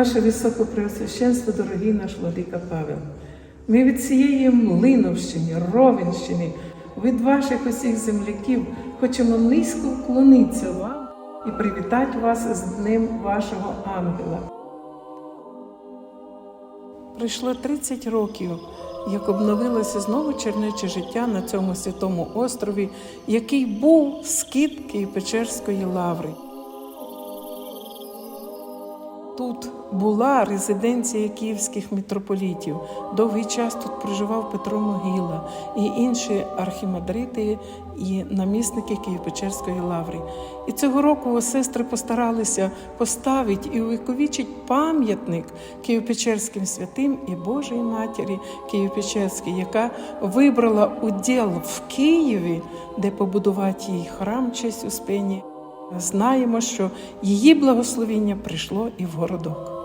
Ваше Високопреосвященство, дорогий наш владика Павел, ми від цієї Млиновщини, Ровенщини, від ваших усіх земляків хочемо низько вклонитися вам і привітати вас з Днем вашого ангела. Пройшло 30 років, як обновилося знову чернече життя на цьому святому острові, який був скит Києво-Печерської лаври. Тут була резиденція київських митрополітів. Довгий час тут проживав Петро Могила і інші архімандрити і намісники Києво-Печерської лаври. І цього року сестри постаралися поставити і увіковічити пам'ятник Києво-Печерським святим і Божій Матері Києво-Печерській, яка вибрала уділ в Києві, де побудувати їй храм честь Успені. Знаємо, що її благословіння прийшло і в городок.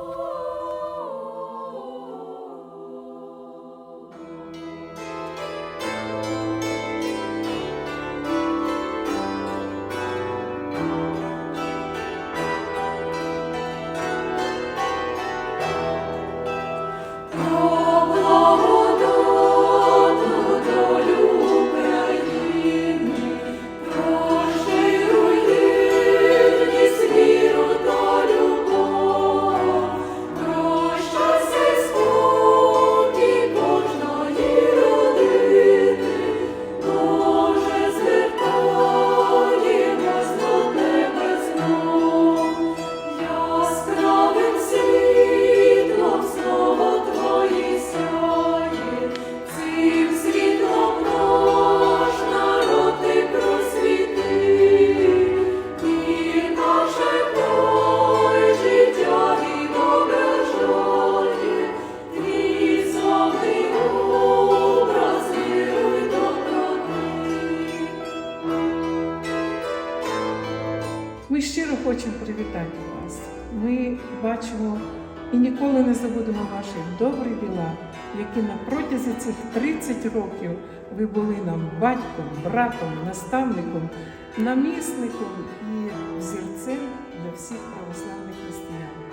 Ми щиро хочемо привітати вас. Ми бачимо і ніколи не забудемо ваші добрі діла, які на протязі цих 30 років ви були нам батьком, братом, наставником, намісником і взірцем для всіх православних християн.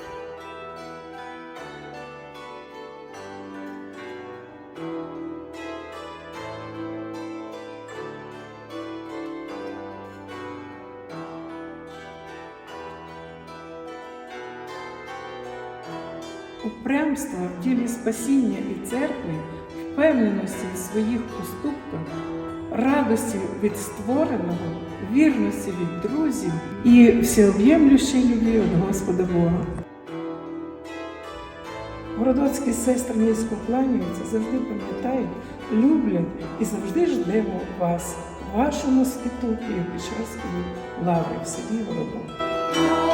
Упрямство в ділі спасіння і церкви, впевненості в своїх поступках, радості від створеного, вірності від друзів і всеоб'ємлющої любві від Господа Бога. Городоцькі сестри низько кланяються, завжди пам'ятають, люблять і завжди ждемо вас, вашому світу Києво-Печерської лаври в селі Городок.